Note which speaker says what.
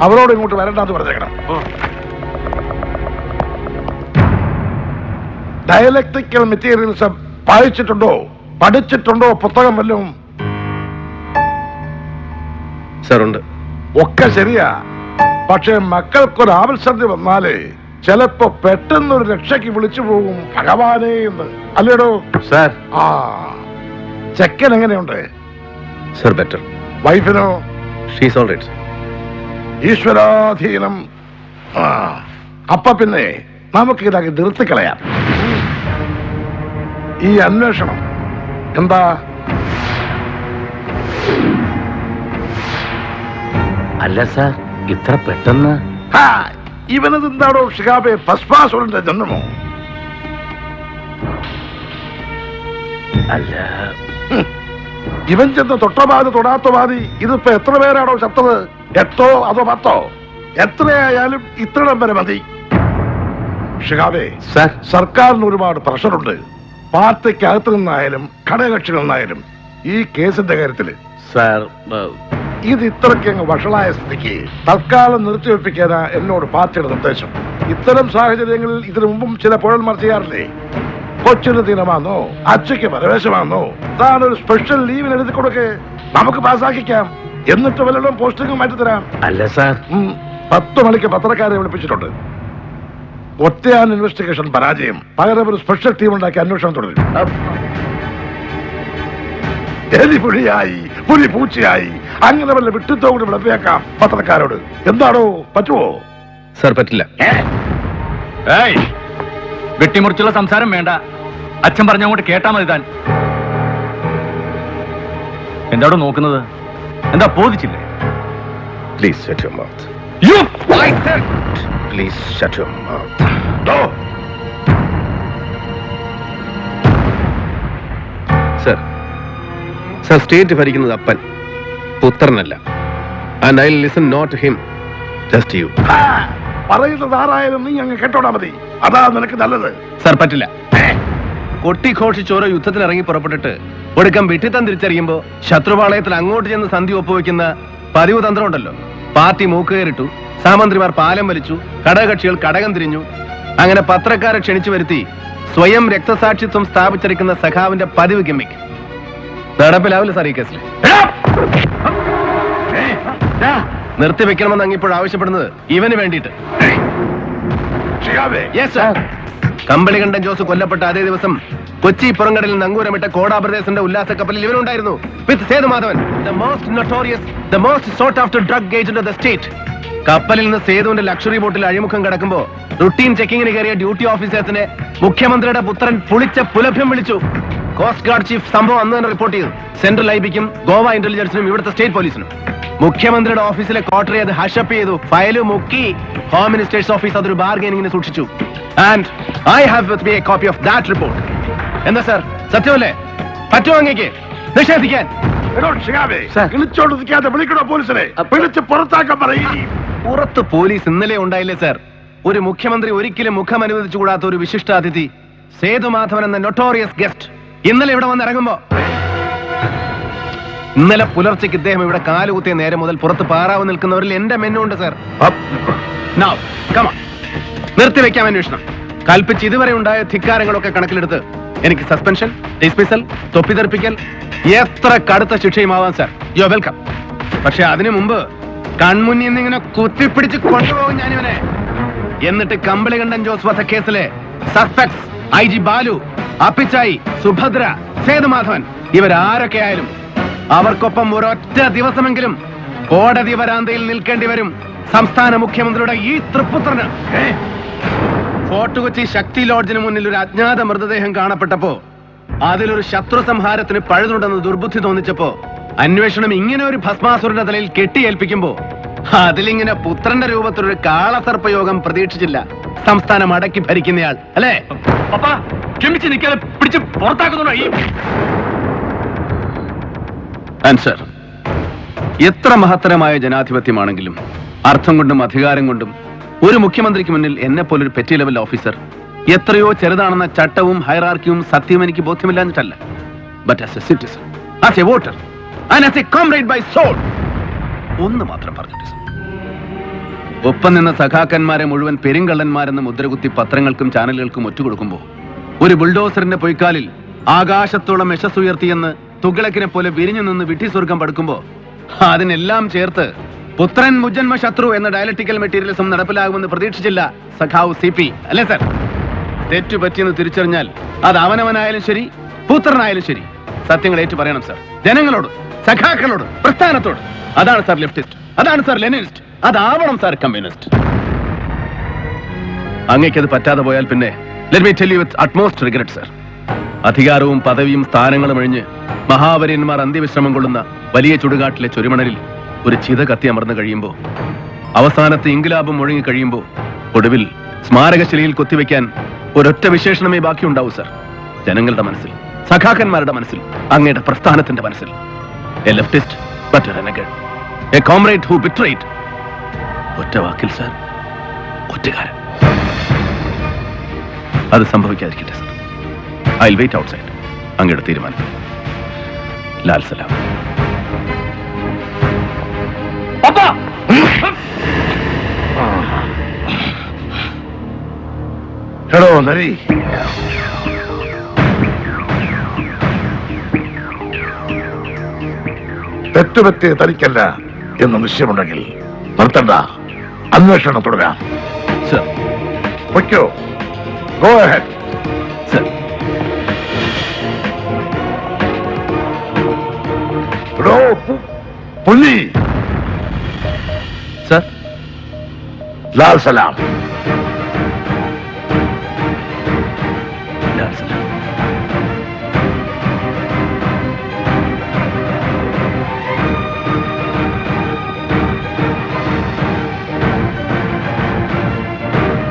Speaker 1: അവരോട് ഇങ്ങോട്ട് വരണ്ടെന്ന് പറഞ്ഞേക്കണം. ഡയലക്ട്രിക്കൽ മെറ്റീരിയൽസ് വായിച്ചിട്ടുണ്ടോ പഠിച്ചിട്ടുണ്ടോ? പുസ്തകം വല്ലതും?
Speaker 2: സാറുണ്ട് ഉണ്ട്.
Speaker 1: ഒക്കെ ശരിയാ. പക്ഷെ മക്കൾക്കൊരു ആവശ്യത്തിൽ വന്നാലേ ചിലപ്പോ പെട്ടെന്ന് ഒരു രക്ഷയ്ക്ക് വിളിച്ചു പോകും ഭഗവാനേ എന്ന്. അല്ലേടോ?
Speaker 2: സാർ.
Speaker 1: ആ. ചെക്കൻ എങ്ങനെയുണ്ട്?
Speaker 2: സർ ബെറ്റർ
Speaker 1: വൈഫിനോ?
Speaker 2: ഷീസ് ഓൾ റൈറ്റ്
Speaker 1: ഈശ്വരാധീനം. ആ. അപ്പൊ പിന്നെ നമുക്ക് ഇതൊക്കെ നിർത്തിക്കളയാം. ഈ അന്വേഷണം. എന്താ?
Speaker 3: അല്ല സാർ ഇത്ര പെട്ടെന്ന്?
Speaker 1: ഇവനതെന്താണോ ഷിഹാബെ ഭസ്മാസുരന്റെ ജന്മമോ?
Speaker 3: അല്ല.
Speaker 1: ഇവൻ ചെന്ന് തൊട്ടപാതി തൊടാത്ത പാതി ഇതിപ്പോ എത്ര പേരാണോ ചത്തത്? എട്ടോ അതോ പത്തോ? എത്രയായാലും ഇത്രയിടം വരെ മതി. ഷിഹാബെ
Speaker 2: സർ.
Speaker 1: സർക്കാരിന് ഒരുപാട് പ്രഷറുണ്ട്. പാർട്ടിക്കകത്ത് നിന്നായാലും ഘടകകക്ഷികളിൽ നിന്നായാലും ഈ കേസിന്റെ കാര്യത്തിൽ.
Speaker 3: സാർ
Speaker 1: ഇത് ഇത്രയ്ക്ക് അങ്ങ് വഷളായ സ്ഥിതിക്ക് തൽക്കാലം നിർത്തിവെപ്പിക്കാനാ എന്നോട് പാർട്ടിയുടെ നിർദ്ദേശം. ഇത്തരം സാഹചര്യങ്ങളിൽ ഇതിനു മുമ്പും ചില പുഴന്മാർ ചെയ്യാറില്ലേ? കൊച്ചിന് ദിനമാണോ അച്ഛയ്ക്ക് പരവേശമാണോ താൻ ഒരു സ്പെഷ്യൽ ലീവിന് എഴുതി കൊടുക്കെ നമുക്ക് പാസ്സാക്കിക്കാം. എന്നിട്ട് വല്ലതും പോസ്റ്റിംഗ് മാറ്റിത്തരാം.
Speaker 3: അല്ല സാർ.
Speaker 1: പത്ത് മണിക്ക് പത്രക്കാരെ വിളിപ്പിച്ചിട്ടുണ്ട്. ഒറ്റയാൻ ഇൻവെസ്റ്റിഗേഷൻ പരാജയം. പകരം ഒരു സ്പെഷ്യൽ ടീം ഉണ്ടാക്കി അന്വേഷണം തുടരും. എലി പുലിയായി പുലി പൂച്ചയായി അങ്ങനെ വല്ല വിട്ടുത്തോ കൂടി വിളപ്പിയേക്കാം പത്രക്കാരോട് എന്താണോ? പറ്റുമോ
Speaker 2: സർ പറ്റില്ല.
Speaker 4: ഏയ്! വെട്ടിമുറിച്ചുള്ള സംസാരം വേണ്ട. അച്ഛൻ പറഞ്ഞങ്ങോട്ട് കേട്ടാ മതി താൻ. എന്താടോ നോക്കുന്നത്? എന്താ ബോധിച്ചില്ലേ?
Speaker 2: Please shut your mouth
Speaker 4: you
Speaker 2: please shut your mouth sir sir state ഭരിക്കുന്നത് അപ്പൻ. പുത്രനല്ല. And I listen not him just you
Speaker 1: പറയുന്നത് ആരായാലും നീ അങ്ങ് കേട്ടോടാ മതി. അതാ നിനക്ക് നല്ലത്.
Speaker 2: സർ പറ്റില്ല. കൊട്ടിഘോഷിച്ചോരോ യുദ്ധത്തിന് ഇറങ്ങി പുറപ്പെട്ടിട്ട് ഒടുക്കം വിട്ടിത്തം തിരിച്ചറിയുമ്പോ ശത്രുപാളയത്തിൽ അങ്ങോട്ട് ചെന്ന് സന്ധി ഒപ്പുവെക്കുന്ന പതിവ് തന്ത്രം ഉണ്ടല്ലോ പാർട്ടി മൂക്കുകയറിട്ടു സാമന്ത്രിമാർ പാലം വലിച്ചു ഘടകകക്ഷികൾ കടകം തിരിഞ്ഞു. അങ്ങനെ പത്രക്കാരെ ക്ഷണിച്ചു വരുത്തി സ്വയം രക്തസാക്ഷിത്വം സ്ഥാപിച്ചിരിക്കുന്ന സഖാവിന്റെ പതിവ് ഗിമ്മിക്ക്. നടപ്പിലാവില്ല സാർ ഈ കേസിൽ നിർത്തിവെക്കണമെന്ന് അങ്ങിപ്പോൾ ആവശ്യപ്പെടുന്നത്. ഇവന് വേണ്ടിയിട്ട്. കമ്പളി കണ്ടൻ ജോസ് കൊല്ലപ്പെട്ട അതേ ദിവസം കൊച്ചി പുറങ്കടലിൽ നങ്കൂരമിട്ട കോടാപ്രദേശന്റെ ഉല്ലാസ കപ്പലിൽ ഇവനുണ്ടായിരുന്നു. With Sethumadhavan. The most notorious the most after drug agent of the state കപ്പലിൽ നിന്ന് സേതുവിന്റെ ലക്ഷറി ബോട്ടിൽ അഴിമുഖം കിടക്കുമ്പോ റുട്ടീൻ ചെക്കിങ്ങിന് കയറിയ ഡ്യൂട്ടി ഓഫീസേഴ്സിനെ മുഖ്യമന്ത്രിയുടെ പുത്രൻ പുളിച്ച പുലഭ്യം വിളിച്ചു. കോസ്റ്റ് ഗാർഡ് ചീഫ് സംഭവം അന്ന് തന്നെ റിപ്പോർട്ട് ചെയ്തു. സെൻട്രൽ ഐബിക്കും ഗോവ ഇന്റലിജൻസിനും ഇവിടുത്തെ സ്റ്റേറ്റ് പോലീസിനും മുഖ്യമന്ത്രിയുടെ ഓഫീസിലെ ക്വാർട്ടറി അത് ഹഷപ്പ് ചെയ്തു. ഫയൽ മുക്കി. ഹോം മിനിസ്റ്റേഴ്സ് ഓഫീസ് അതൊരു ബാർഗൈനിങ്ങിന് സൂക്ഷിച്ചു. And I have with me a copy of that report എന്താ സാർ സത്യമല്ലേ? പറ്റുമോ അങ്ങേക്ക്? നിഷേധിക്കാൻ. പുറത്ത് പോലീസ് ഇന്നലെ ഉണ്ടായില്ലേ സാർ ഒരു മുഖ്യമന്ത്രി ഒരിക്കലും മുഖം അനുവദിച്ചുകൂടാത്ത ഒരു വിശിഷ്ടാതിഥി സേതുമാധവൻ എന്ന നൊട്ടോറിയസ് ഗസ്റ്റ് ഇന്നലെ ഇവിടെ വന്ന് ഇറങ്ങുമ്പോ ഇന്നലെ പുലർച്ചയ്ക്ക് ഇദ്ദേഹം ഇവിടെ കാലുകുത്തിയ നേരം മുതൽ പുറത്ത് പാറാവ് നിൽക്കുന്നവരിൽ എന്റെ മെന്നുണ്ട് സർ on. നിർത്തിവെക്കാം അന്വേഷണം. കൽപ്പിച്ച് ഇതുവരെ ഉണ്ടായ ധിക്കാരങ്ങളൊക്കെ കണക്കിലെടുത്ത് എനിക്ക് സസ്പെൻഷൻ ഡിസ്മിസൽ തൊപ്പിതെറിപ്പിക്കൽ എത്ര കടുത്ത ശിക്ഷയുമാവാം സാർ യു വെൽക്കം പക്ഷെ അതിനു മുമ്പ് കൺമുന്നിൽ നിന്ന് ഇങ്ങനെ കുത്തിപ്പിടിച്ച് കൊണ്ടുപോകും ഞാനിവനെ. എന്നിട്ട് Kambalikandan Jose വധക്കേസിലെ suspects I G Balu Appichayi Subhadra Sethumadhavan ഇവരാരൊക്കെ ആയാലും അവർക്കൊപ്പം ഒരൊറ്റ ദിവസമെങ്കിലും കോടതി വരാന്തയിൽ നിൽക്കേണ്ടി വരും. സംസ്ഥാന മുഖ്യമന്ത്രിയുടെ ഈ തൃപ്പുത്രന്. ഫോർട്ട് കൊച്ചി ശക്തി ലോഡ്ജിന് മുന്നിൽ ഒരു അജ്ഞാത മൃതദേഹം കാണപ്പെട്ടപ്പോ അതിലൊരു ശത്രു സംഹാരത്തിന് പഴുതുണ്ടെന്ന് ദുർബുദ്ധി തോന്നിച്ചപ്പോ അന്വേഷണം ഇങ്ങനെ ഒരു ഭസ്മാസുരന്റെ തലയിൽ കെട്ടിയേൽപ്പിക്കുമ്പോ അതിലിങ്ങനെ പുത്രന്റെ രൂപത്തിലൊരു കാളസർപ്പയോഗം പ്രതീക്ഷിച്ചില്ല. സംസ്ഥാനം അടക്കി ഭരിക്കുന്നയാൾ. അല്ലേ?
Speaker 4: പിടിച്ച് പുറത്താക്കുന്നുണ്ടോ
Speaker 2: ആൻസർ എത്ര മഹത്തരമായ ജനാധിപത്യമാണെങ്കിലും അർത്ഥം കൊണ്ടും അധികാരം കൊണ്ടും ഒരു മുഖ്യമന്ത്രിക്ക് മുന്നിൽ എന്നെ പോലൊരു പെറ്റി ലെവൽ ഓഫീസർ എത്രയോ ചെറുതാണെന്ന ചട്ടവും ഹൈറാർക്കിയും സത്യവും എനിക്ക് ബോധ്യമില്ലാഞ്ഞിട്ടല്ല. But as a citizen as a voter and as a comrade by soul ഒന്ന് മാത്രം പറഞ്ഞിട്ട് ഒപ്പം നിന്ന സഖാക്കന്മാരെ മുഴുവൻ പെരുങ്കള്ളന്മാരെന്ന് മുദ്രകുത്തി പത്രങ്ങൾക്കും ചാനലുകൾക്കും ഒറ്റുകൊടുക്കുമ്പോൾ ഒരു ബുൾഡോസറിന്റെ പൊയ്ക്കാലിൽ ആകാശത്തോളം യശസ്സുയർത്തിയെന്ന് തുകളക്കിനെ പോലെ വിരിഞ്ഞു നിന്ന് വിട്ടി സ്വർഗം പടുക്കുമ്പോ അതിനെല്ലാം ചേർത്ത് പുത്രൻ മുജന്മ ശത്രു എന്ന ഡയലക്ടിക്കൽ മെറ്റീരിയലിസം നടപ്പിലാകുമെന്ന് പ്രതീക്ഷിച്ചില്ല സഖാവ് സി പി. അല്ലേ സർ? തെറ്റുപറ്റിയെന്ന് തിരിച്ചറിഞ്ഞാൽ അത് അവനവനായാലും ശരി പുത്രനായാലും ശരി. സത്യങ്ങൾ ഏറ്റു പറയണം സർ. ജനങ്ങളോട് സഖാക്കളോട് പ്രസ്ഥാനത്തോട്. അതാണ് സർ ലെഫ്റ്റിസ്റ്റ്. അതാണ് സാർ ലെനിനിസ്റ്റ്. അതാവണം സാർ കമ്മ്യൂണിസ്റ്റ്. അങ്ങേക്കത് പറ്റാതെ പോയാൽ പിന്നെ let me tell you with utmost regret sir അധികാരവും പദവിയും സ്ഥാനങ്ങളും ഒഴിഞ്ഞ് മഹാവര്യന്മാർ അന്ത്യവിശ്രമം കൊള്ളുന്ന വലിയ ചുടുകാട്ടിലെ ചൊരുമണലിൽ ഒരു ചിത കത്തി അമർന്നു കഴിയുമ്പോൾ അവസാനത്തെ ഇംഗ്ലാബും മുഴങ്ങി കഴിയുമ്പോൾ ഒടുവിൽ സ്മാരകശിലയിൽ കൊത്തിവെക്കാൻ ഒരൊറ്റ വിശേഷണമേ ബാക്കിയുണ്ടാവൂ സർ. ജനങ്ങളുടെ മനസ്സിൽ സഖാക്കന്മാരുടെ മനസ്സിൽ അങ്ങയുടെ പ്രസ്ഥാനത്തിന്റെ മനസ്സിൽ. A leftist a comrade who betrayed ഒറ്റ വാക്കിൽ സർ. ഒറ്റക്കാരൻ. അത് സംഭവിക്കാതിരിക്കട്ടെ sir. I wait outside അങ്ങയുടെ തീരുമാനം. ലാൽ സലാം
Speaker 1: ഹലോ നരി. തെറ്റുപറ്റിയ തനിക്കല്ല എന്ന് നിശ്ചയമുണ്ടെങ്കിൽ നിർത്തണ്ട. അന്വേഷണം തുടരാം.
Speaker 2: സർ
Speaker 1: പൊയ്ക്കോ. ഗോ
Speaker 2: ഹെഡ്
Speaker 1: పులి. సార్. లాల్
Speaker 2: సలాం.
Speaker 1: లాల్ సలాం.